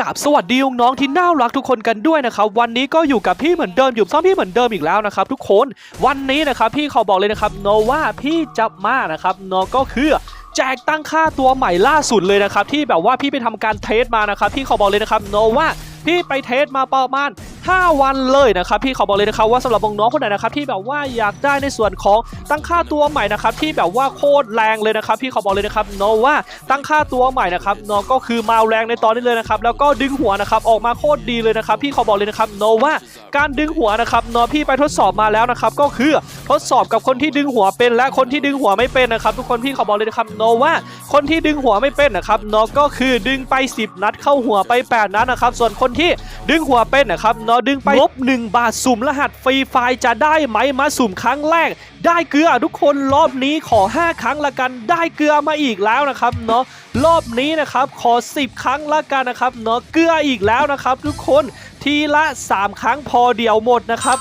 กราบสวัสดีน้องที่น่ารักทุกคนกันด้วยนะครับวันนี้ก็อยู่กับพี่เหมือนเดิมอยู่ซ้อมพี่เหมือนเดิมอีกแล้วนะครับทุกคนวันนี้นะครับพี่ขอบอกเลยนะครับโนว่าพี่จะมานะครับโนก็คือแจกตั้งค่าตัวใหม่ล่าสุดเลยนะครับที่แบบว่าพี่ไปทำการเทสมานะครับพี่ขอบอกเลยนะครับโนว่าพี่ไปเทสมาประมาณ 5 วันเลยนะครับพี่ขอบอกเลยนะครับว่าสำหรับน้องๆคนไหนนะครับที่แบบว่าอยากได้ในส่วนของตั้งค่าตัวใหม่นะครับที่แบบว่าโคตรแรงเลยนะครับพี่ขอบอกเลยนะครับโนว่าตั้งค่าตัวใหม่นะครับโนก็คือมาแรงในตอนนี้เลยนะครับแล้วก็ดึงหัวนะครับออกมาโคตรดีเลยนะครับพี่ขอบอกเลยนะครับโนว่าการดึงหัวนะครับโนพี่ไปทดสอบมาแล้วนะครับก็คือทดสอบกับคนที่ดึงหัวเป็น และคนที่ดึงหัวไม่เป็นนะครับทุกคนพี่ขอบอกเลยนะครับโนว่าคนที่ดึงหัวไม่เป็นนะครับโนก็คือดึงไป 10 นัดเข้าหัวไป 8 นัดนะครับส่วนคนที่ดึงหัวเป็นนะครับนดึงไปงบ1บาทสุ่มรหัสฟรีไฟล์จะได้ไหมมาสุ่มครั้งแรก ได้เกลือทุกคนรอบนี้ขอ 5 ครั้งละกัน ได้เกลือมาอีกแล้วนะครับเนาะรอบนี้นะครับขอ 10 ครั้งละกันนะครับเนาะเกลืออีกแล้วนะครับทุกคนทีละ 3 ครั้งพอเดียวหมดนะครับ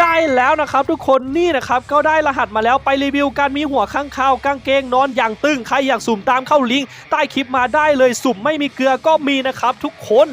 ได้แล้วนะครับทุกคนนี่นะครับก็ได้รหัสมาแล้วไปรีวิวการมีหัวข้างข้าวกางเกงนอนอย่างตึงใครอยากสุ่มตามเข้าลิงก์ใต้คลิปมาได้เลยสุ่มไม่มีเกลือก็มีนะครับทุกคน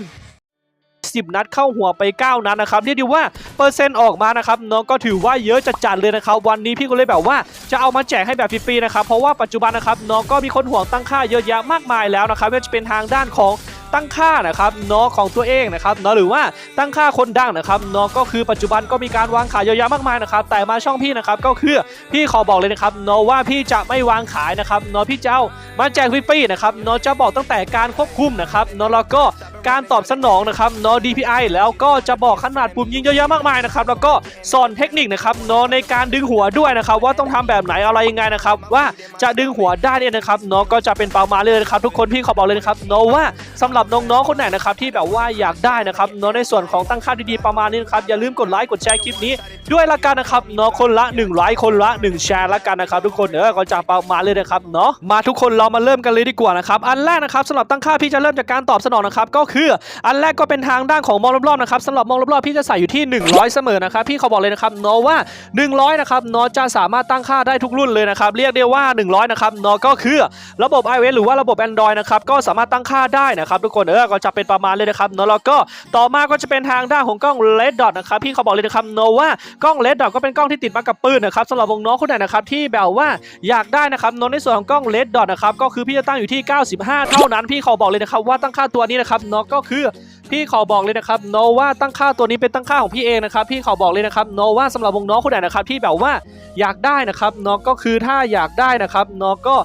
10 นัดเข้าหัวไป 9 นัดนะครับเรียกได้ว่าเปอร์เซ็นต์ออกมานะครับน้องก็ถือว่าเยอะจัดๆเลยนะครับวันนี้พี่ก็เลยแบบว่าจะเอามาแจกให้แบบฟรีๆนะครับเพราะว่าปัจจุบันนะครับน้องก็มีคนห่วงตั้งค่าเยอะแยะมากมายแล้วนะครับไม่ว่าจะเป็นทางด้านของตั้งค่านะครับเนาะของตัวเองนะครับเนาะหรือว่าตั้งค่าคนดังนะครับเนาะก็คือปัจจุบันก็มีการวางขายเยอะแยะมากมายนะครับแต่มาช่องพี่นะครับก็คือพี่ขอบอกเลยนะครับเนาะว่าพี่จะไม่วางขายนะครับเนาะพี่เจ้ามาแจกฟรีๆนะครับเนาะจะบอกตั้งแต่การควบคุมนะครับเนาะแล้วก็ การตอบสนองนะครับเนาะ DPI แล้วก็จะบอกขนาดปุ่มยิงเยอะแยะมากมายนะครับแล้วก็สอนเทคนิคนะครับเนาะในการดึงหัวด้วยนะครับว่าต้องทำแบบไหนอะไรยังไงนะครับว่าจะดึงหัวได้เนี่ยนะครับเนาะก็จะเป็นเประมาเลยนะครับทุกคนพี่ขอบอกเลยนะครับเนาะว่าสำหรับน้องๆคนไหนนะครับที่แบบว่าอยากได้นะครับเนาะในส่วนของตั้งค่าดีๆประมาณนี้นะครับอย่าลืมกดไลค์กดแชร์คลิปนี้ ด้วยละกันนะครับเนาะคนละ1ไลค์คนละ 1 แชร์ละกันนะครับทุกคนเออก็จะเประมาเลยนะครับเนาะมาทุกคนเรามาเริ่มกันเลยดีกว่านะครับอันแรกนะครับสำหรับตั้งค่าพี่จะเริ่มจากการตอบสนองนะครับก็คือ อันแรกก็เป็นทางด้านของมองรอบๆนะครับสำหรับมองรอบๆพี่จะใส่อยู่ที่ 100 เสมอนะครับพี่เขาบอกเลยนะครับเนาะว่า 100 นะครับเนาะจะสามารถตั้งค่าได้ทุกรุ่นเลยนะครับเรียกได้ว่า 100 นะครับเนาะก็คือระบบ iOS หรือว่าระบบ Android นะครับก็สามารถตั้งค่าได้นะครับทุกคนเออก็จะเป็นประมาณเลยนะครับเนาะแล้วก็ต่อมาก็จะเป็นทางด้านของกล้อง Red Dot นะครับพี่เขาบอกเลยนะครับเนาะว่ากล้อง Red Dot ก็เป็นกล้องที่ติดมากับปืนนะครับสำหรับวงน้องคนไหนนะครับที่แบบว่าอยากได้นะครับเนาะในส่วนของกล้อง Red Dot นะครับก็คือพี่จะตั้งอยู่ที่ 95 เท่านั้นพี่ขอบอกเลยนะครับว่าตั้งค่าตัวนี้นะครับนะก็คือพี่ขอบอกเลยนะครับโนว่าตั้งค่าตัวนี้เป็นตั้งค่าของพี่เองนะครับพี่ขอบอกเลยนะครับโนว่าสำหรับวงน้องคนไหนนะครับที่แบบว่าอยากได้นะครับเนาะก็คือถ้าอยากได้นะครับเนาะก็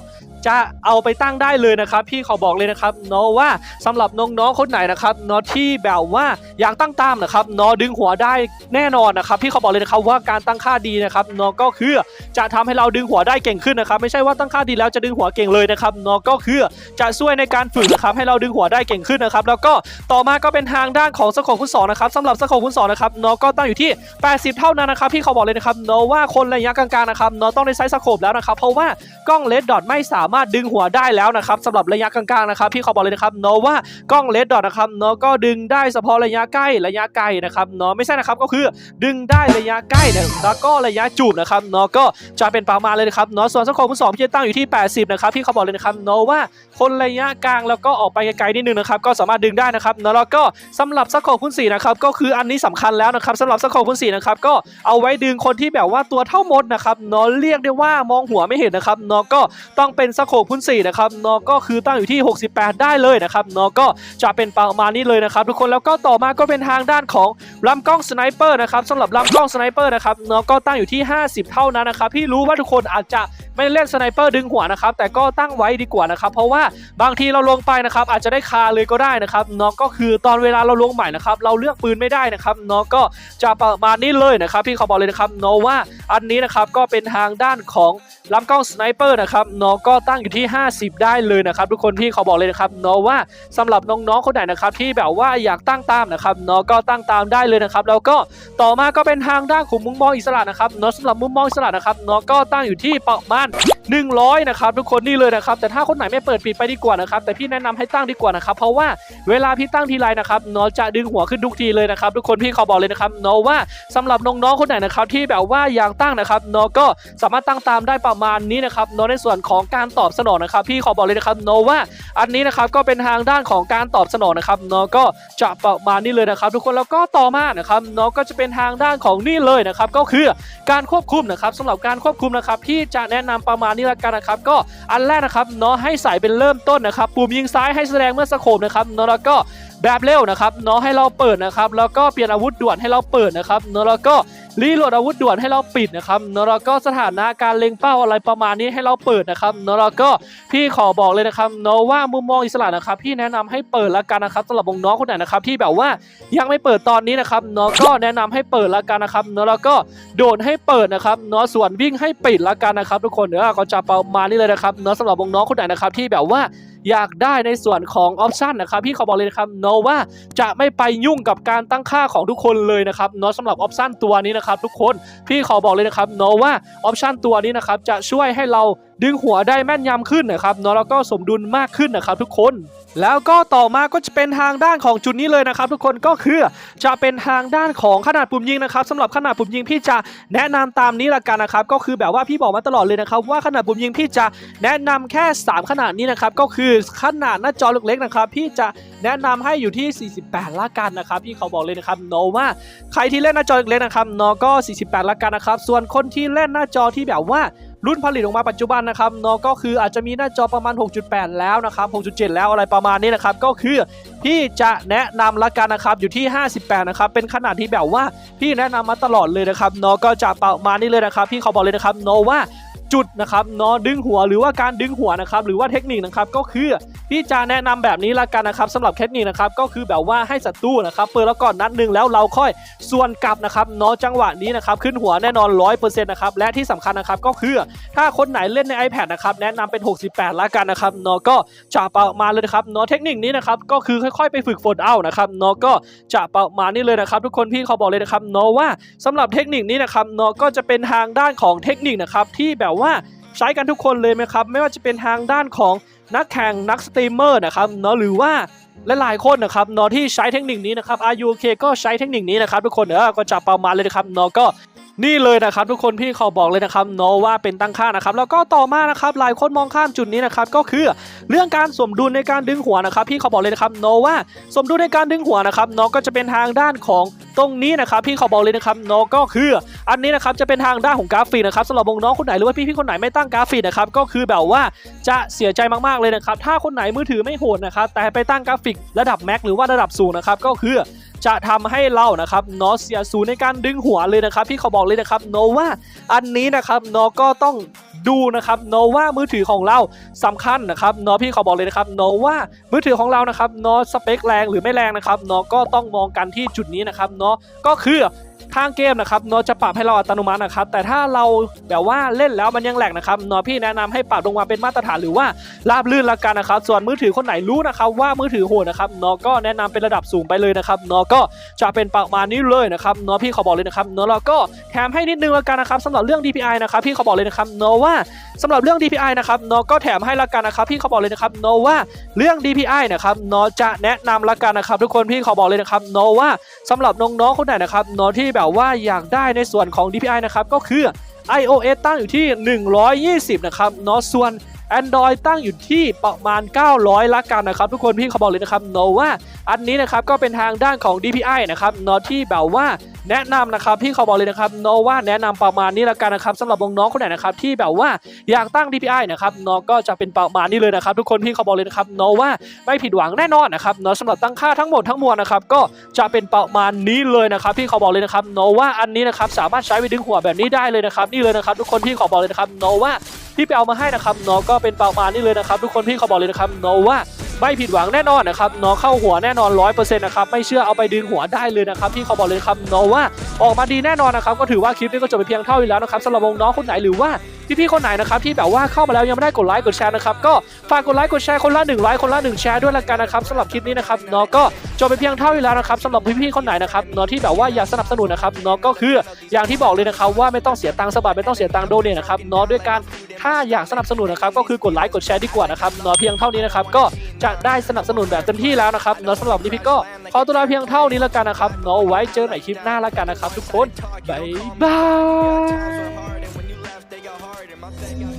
จะเอาไปตั้งได้เลยนะครับ พี่ขอบอกเลยนะครับเนาะว่าสำหรับน้องๆคนไหนนะครับเนาะที่แบบว่าอยากตั้งตามนะครับเนาะดึงหัวได้แน่นอนนะครับ พี่ขอบอกเลยนะครับว่าการตั้งค่าดีนะครับเนาะก็คือจะทำให้เราดึงหัวได้เก่งขึ้นนะครับ ไม่ใช่ว่าตั้งค่าดีแล้วจะดึงหัวเก่งเลยนะครับเนาะก็คือจะช่วยในการฝึกนะครับให้เราดึงหัวได้เก่งขึ้นนะครับ แล้วก็ต่อมาก็เป็นทางด้านของสโคปคุณสองนะครับสำหรับสโคปคุณสองนะครับเนาะก็ตั้งอยู่ที่ 80 เท่านั้นนะครับพี่เขาบอกเลยนะครับเนาะว่าคนระยะกลางๆนะครับเนาะต้องได้ใช้สโคปแล้วนะครับเพราะว่ากล้องเลดดอทไม่สามารถดึงหัวได้แล้วนะครับสำหรับระยะกลางๆนะครับพี่เขาบอกเลยนะครับเนาะว่ากล้องเลดดอทนะครับเนาะก็ดึงได้เฉพาะระยะใกล้ระยะไกลนะครับเนาะไม่ใช่นะครับก็คือดึงได้ระยะใกล้นะแล้วก็ระยะจูบนะครับเนาะก็จะเป็นประมาณเลยนะครับเนาะส่วนสโคปคุณสองพี่ตั้งอยู่ที่ 80นะครับพี่เขาบอกเลยนะครับเนาะว่าคนระยะกลางแล้วก็ออกไปไกลๆนิดนึงนะครับก็สามารถดึงได้นะครับเนาะแล้วก็สำหรับสโคปคุณสี่นะครับก็คืออันนี้สำคัญแล้วนะครับสำหรับสโคปคุณสี่นะครับก็เอาไว้ดึงคนที่แบบว่าตัวเท่ามดนะครับเนาะเรียกได้ว่ามองหัวไม่เห็นนะครับเนาะก็ต้องเป็นสโค้กพุ่นสี่นะครับเนาะก็คือตั้งอยู่ที่ 68 ได้เลยนะครับเนาะก็จะเป็นประมาณนี้เลยนะครับทุกคนแล้วก็ต่อมาก็เป็นทางด้านของลำกล้องสไนเปอร์นะครับสำหรับลำกล้องสไนเปอร์นะครับเนาะก็ตั้งอยู่ที่ 50 เท่านั้นนะครับพี่รู้ว่าทุกคนอาจจะ ไม่เล่นสไนเปอร์ดึงหัวนะครับแต่ก็ตั้งไว้ดีกว่านะครับเพราะว่าบางทีเราลงไปนะครับอาจจะได้คาเลยก็ได้นะครับเนาะก็คือตอนเวลาเราลงใหม่นะครับเราเลือกปืนไม่ได้นะครับเนาะก็จะประมาณนี้เลยนะครับพี่เขาบอกเลยนะครับเนาะว่าอันนี้นะครับก็เป็นทางด้านของลำกล้องสไนเปอร์นะครับเนาะก็ตั้งอยู่ที่ 50 ได้เลยนะครับทุกคนพี่เขาบอกเลยนะครับเนาะว่าสำหรับน้องๆคนไหนนะครับที่แบบว่าอยากตั้งตามนะครับเนาะก็ตั้งตามได้เลยนะครับแล้วก็ต่อมาก็เป็นทางด้านของมุมมองอิสระนะครับเนาะสำหรับมุมมองอิสระนะครับเนาะก็ตั้งอยู่ที่ประมาณ God. 100นะครับทุกคนนี่เลยนะครับแต่ถ้าคนไหนไม่เปิดปิดไปดีกว่านะครับแต่พี่แนะนำให้ตั้งดีกว่านะครับเพราะว่าเวลาพี่ตั้งทีไรนะครับเนาะจะดึงหัวขึ้นทุกทีเลยนะครับทุกคนพี่ขอบอกเลยนะครับเนาะว่าสำหรับน้องๆคนไหนนะครับที่แบบว่าอยากตั้งนะครับเนาะก็สามารถตั้งตามได้ประมาณนี้นะครับเนาะในส่วนของการตอบสนองนะครับพี่ขอบอกเลยนะครับเนาะว่าอันนี้นะครับก็เป็นทางด้านของการตอบสนองนะครับเนาะก็จะประมาณนี้เลยนะครับ ทุกคนแล้วก็ต่อมานะครับเนาะก็จะเป็นทางด้านของนี่เลยนะครับก็คือการควบคุมนะครับสำหรับการควบคุมนะครับพี่จะแนะนำประมาณนี้ละกันนะครับก็อันแรกนะครับเนาะให้ใส่เป็นเริ่มต้นนะครับปุ่มยิงซ้ายให้แสดงเมื่อสโคบนะครับเนาะแล้วก็แบบเร็วนะครับเนาะให้เราเปิดนะครับแล้วก็เปลี่ยนอาวุธด่วนให้เราเปิดนะครับเนาะแล้วก็ รีโหลดอาวุธด่วนให้เราปิดนะครับเนาะแล้วก็สถานะการเล็งเป้าอะไรประมาณนี้ให้เราเปิดนะครับเนาะแล้วก็พี่ขอบอกเลยนะครับเนาะว่ามุมมองอิสระนะครับพี่แนะนำให้เปิดละกันนะครับสำหรับวงน้องคนไหนนะครับที่แบบว่ายังไม่เปิดตอนนี้นะครับเนาะก็แนะนำให้เปิดละกันนะครับเนาะแล้วก็โดดให้เปิดนะครับเนาะส่วนวิ่งให้ปิดละกันนะครับ ทุกคนเดี๋ยวก็จะประมาณนี้เลยนะครับเนาะสำหรับวงน้องคนไหนนะครับที่แบบว่าอยากได้ในส่วนของออปชันนะครับพี่ขอบอกเลยนะครับเนาะว่าจะไม่ไปยุ่งกับการตั้งค่าของทุกคนเลยนะครับเนาะสำหรับออปชันตัวนี้นะครับทุกคนพี่ขอบอกเลยนะครับเนาะว่าออปชันตัวนี้นะครับจะช่วยให้เรา ดึงหัวได้แม่นยำขึ้นนะครับเนาะแล้วก็สมดุลมากขึ้นนะครับทุกคน แล้วก็ต่อมาก็จะเป็นทางด้านของจุดนี้เลยนะครับทุกคนก็คือจะเป็นทางด้านของขนาดปุ่มยิงนะครับสำหรับขนาดปุ่มยิงพี่จะแนะนำตามนี้ละกันนะครับก็คือแบบว่าพี่บอกมาตลอดเลยนะครับว่าขนาดปุ่มยิงพี่จะแนะนำแค่ 3 ขนาดนี้นะครับก็คือขนาดหน้าจอเล็กๆนะครับพี่จะแนะนำให้อยู่ที่ 48 ละกันนะครับพี่เขาบอกเลยนะครับโนว่าใครที่เล่นหน้าจอเล็กๆนะครับโนก็ 48 ละกันนะครับส่วนคนที่เล่นหน้าจอที่แบบว่า รุ่นผลิตออกมาปัจจุบันนะครับเนาะก็คืออาจจะมีหน้าจอประมาณ 6.8 แล้วนะครับ6.7 แล้วอะไรประมาณนี้นะครับก็คือพี่จะแนะนำละกันนะครับอยู่ที่ 58 นะครับเป็นขนาดที่แบบว่าพี่แนะนำมาตลอดเลยนะครับเนาะก็จะประมาณนี้เลยนะครับพี่เขาบอกเลยนะครับเนาะว่า จุดนะครับเนาะดึงหัวหรือว่าการดึงหัวนะครับหรือว่าเทคนิคนะครับก็คือพี่จะแนะนำแบบนี้ละกันนะครับสำหรับเทคนิคนะครับก็คือแบบว่าให้ศัตรูนะครับเปิดแล้วก่อนนัดหนึ่งแล้วเราค่อยส่วนกลับนะครับเนาะจังหวะนี้นะครับขึ้นหัวแน่นอน100%นะครับและที่สำคัญนะครับก็คือถ้าคนไหนเล่นใน iPad นะครับแนะนำเป็น 68 ละกันนะครับเนาะก็จะประมาณเลยนะครับเนาะเทคนิคนี้นะครับก็คือค่อยๆ ไปฝึกฝนเอานะครับเนาะก็จะประมาณนี้เลยนะครับ ทุกคนพี่เขาบอกเลยนะครับเนาะว่าสำหรับเทคนิคนี้นะครับเนาะก็จะเป็นทางด้านของเทคนิคนะครับที่แบบว่าใช้กันทุกคนเลยไหมครับ ไม่ว่าจะเป็นทางด้านของนักแข่งนักสตรีมเมอร์นะครับเนาะหรือว่าและหลายคนนะครับเนาะที่ใช้เทคนิคนี้นะครับ RUK ก็ใช้เทคนิคนี้นะครับทุกคนเออก็จะประมาณเลยนะครับเนาะก็นี่เลยนะครับทุกคนพี่ขอบอกเลยนะครับเนาะว่าเป็นตั้งค่านะครับแล้วก็ต่อมานะครับหลายคนมองข้ามจุดนี้นะครับก็คือเรื่องการสมดุลในการดึงหัวนะครับพี่เขาบอกเลยนะครับเนาะว่าสมดุลในการดึงหัวนะครับเนาะก็จะเป็นทางด้านของ ตรงนี้นะครับพี่เขาบอกเลยนะครับเนาะก็คืออันนี้นะครับจะเป็นทางด้านของกราฟิกนะครับสำหรับน้องคนไหนหรือว่าพี่ๆคนไหนไม่ตั้งกราฟิกนะครับก็คือแบบว่าจะเสียใจมากๆเลยนะครับถ้าคนไหนมือถือไม่โหดนะครับแต่ไปตั้งกราฟิกระดับแม็กหรือว่าระดับสูงนะครับก็คือ จะทำให้เรานะครับเนาะเสียศูนย์ในการดึงหัวเลยนะครับพี่เขาบอกเลยนะครับเนาะว่าอันนี้นะครับเนาะก็ต้องดูนะครับเนาะว่ามือถือของเราสำคัญนะครับเนาะพี่เขาบอกเลยนะครับเนาะว่ามือถือของเรานะครับเนาะสเปคแรงหรือไม่แรงนะครับเนาะก็ต้องมองกันที่จุดนี้นะครับเนาะก็คือ ทางเกมนะครับเนาะจะปรับให้เราอัตโนมัตินะครับแต่ถ้าเราแบบว่าเล่นแล้วมันยังแหลกนะครับเนาะพี่แนะนำให้ปรับลงมาเป็นมาตรฐานหรือว่าราบลื่นละกันนะครับ ส่วนมือถือคนไหนรู้นะครับว่ามือถือโหดนะครับเนาะก็แนะนำเป็นระดับสูงไปเลยนะครับเนาะก็จะเป็นประมาณนี้เลยนะครับเนาะพี่ขอบอกเลยนะครับเนาะแล้วก็แถมให้นิดนึงละกันนะครับสำหรับเรื่อง DPI นะครับพี่ขอบอกเลยนะครับเนาะว่าสำหรับเรื่อง DPI นะครับเนาะก็แถมให้ละกันนะครับพี่ขาบอกเลยนะครับเนาะว่าเรื่อง DPI นะครับเนาะจะแนะนำละกันนะครับ ทุกคนพี่ขอบอกเลยนะครับเนาะว่าสำหรับน้องๆคนไหนนะครับนาะที่แบบว่าอยากได้ในส่วนของ DPI นะครับก็คือ iOS ตั้งอยู่ที่ 120 นะครับเนาะส่วน Android ตั้งอยู่ที่ประมาณ 900 ละกันนะครับ ทุกคนพี่เขาบอกเลยนะครับเนว่าอันนี้นะครับก็เป็นทางด้านของ DPI นะครับเนาะที่แบบว่าแนะนำนะครับพี่เขาบอกเลยนะครับเนว่าแนะนำประมาณนี้ละกันนะครับสำหรับน้องๆคนไหนนะครับที่แบบว่าอยากตั้ง DPI นะครับเนาะก็จะเป็นประมาณนี้เลยนะครับ ทุกคนพี่เขาบอกเลยนะครับเนว่าไม่ผิดหวังแน่นอนนะครับเนาะสำหรับตั้งค่าทั้งหมดทั้งมวลนะครับก็จะเป็นประมาณนี้เลยนะครับพี่เขาบอกเลยนะครับเนว่าอันนี้นะครับสามารถใช้ไปดึงหัวแบบนี้ได้เลยนะครับนี่เลยนะครับทุกคนพี่ขอบอกเลยนะครับเนว่า ที่ไปเอามาให้นะครับน้องก็เป็นประมาณนี้เลยนะครับ ทุกคนพี่เขาบอกเลยนะครับน้องว่าไม่ผิดหวังแน่นอนนะครับน้องเข้าหัวแน่นอนร้อยเปอร์เซ็นต์นะครับไม่เชื่อเอาไปดึงหัวได้เลยนะครับพี่เขาบอกเลยนะครับน้องว่าออกมาดีแน่นอนนะครับก็ถือว่าคลิปนี้ก็จบไปเพียงเท่านี้แล้วนะครับสำหรับวงน้องคนไหนหรือว่า พี่ๆคนไหนนะครับที่แบบว่าเข้ามาแล้วยังไม่ได้กดไลค์กดแชร์นะครับก็ฝากกดไลค์กดแชร์คนละหนึ่งไลค์คนละหนึ่งแชร์ด้วยละกันนะครับสำหรับคลิปนี้นะครับเนาะก็จบไปเพียงเท่านี้แล้วนะครับสำหรับพี่ๆคนไหนนะครับเนาะที่แบบว่าอยากสนับสนุนนะครับเนาะก็คืออย่างที่บอกเลยนะครับว่าไม่ต้องเสียตังค์สบายไม่ต้องเสียตังค์โดเนทนะครับเนาะด้วยการถ้าอยากสนับสนุนนะครับก็คือกดไลค์กดแชร์ดีกว่านะครับเนาะเพียงเท่านี้นะครับก็จะได้สนับสนุนแบบเต็มที่แล้วนะครับเนาะสำหรับวันนี้พี่ก็ขอตัวลาเพียงเท่านี้แล้วกันนะครับเนาะไว้เจอกันใหม่คลิปหน้าแล้วกันนะครับ ทุกคนบ๊ายบาย My out